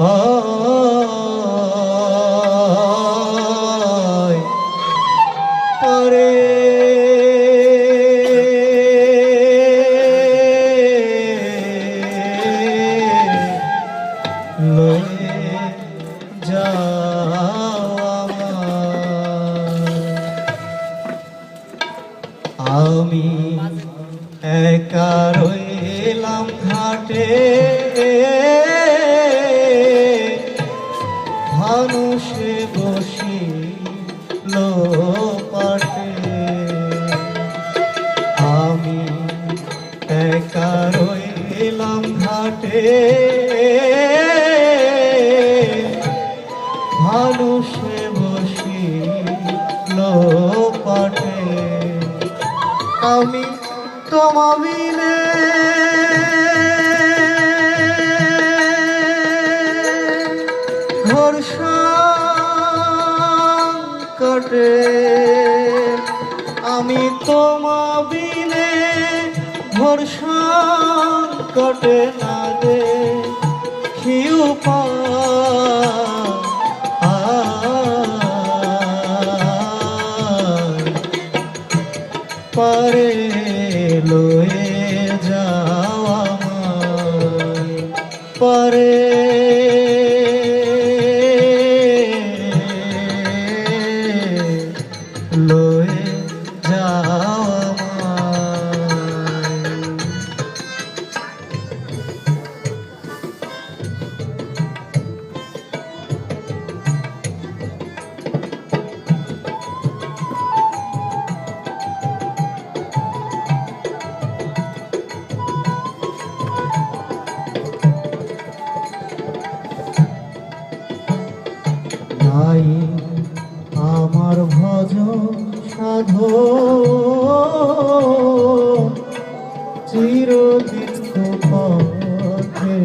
পরে আমি একা রইলাম ঘাটে। মানুষে বসি লো আমি একা রইলাম ঘাটে। মানুষে বসি লো পাটে আমি তোমাবিনে ঘর কাটে। আমি তোমাবিনে ঘর কাটে না দে খিউ পা আয় পারে লয়ে যাওয়া পারে নাই আমার ভজ সাধ। চিরদিন পথে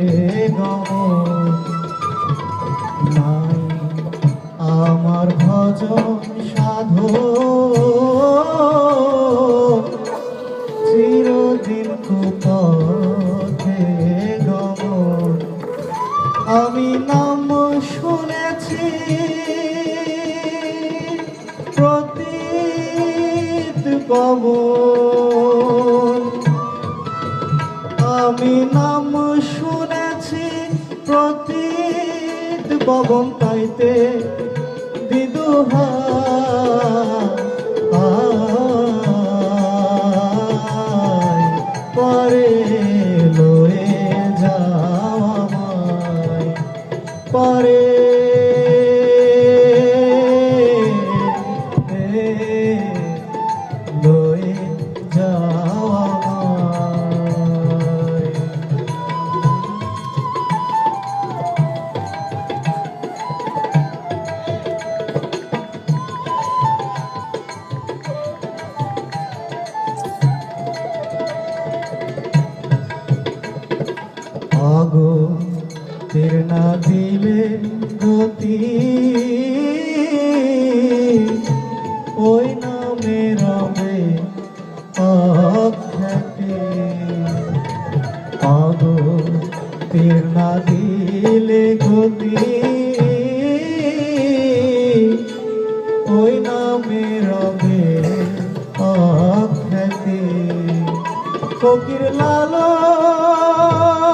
আমার ভজ সাধ। চিরদিন পথে আমি নাম পবন আমি নাম শুনেছি প্রতীত পবন তাইতে দিদুহা দিলে গতি ওই নামে রবে অখ্যাতি আগো তীর না দিলে গতি ওই নামে রবে অখ্যাতি ফকির কয়া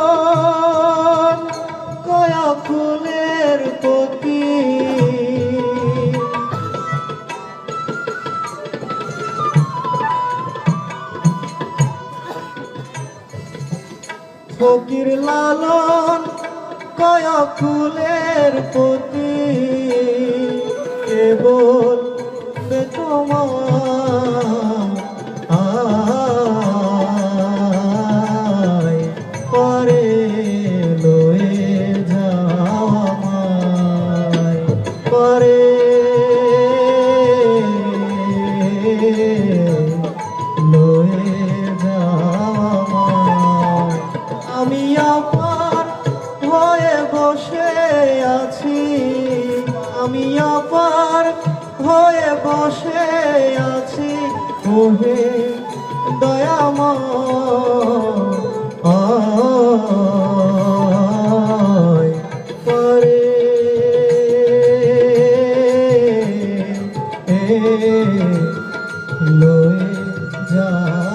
ফুলের পতি ফকির লালন কয়া ফুলের পতি আমি অপার হয়ে বসে আছি। ওহে দয়াম পরে। লয়ে যা।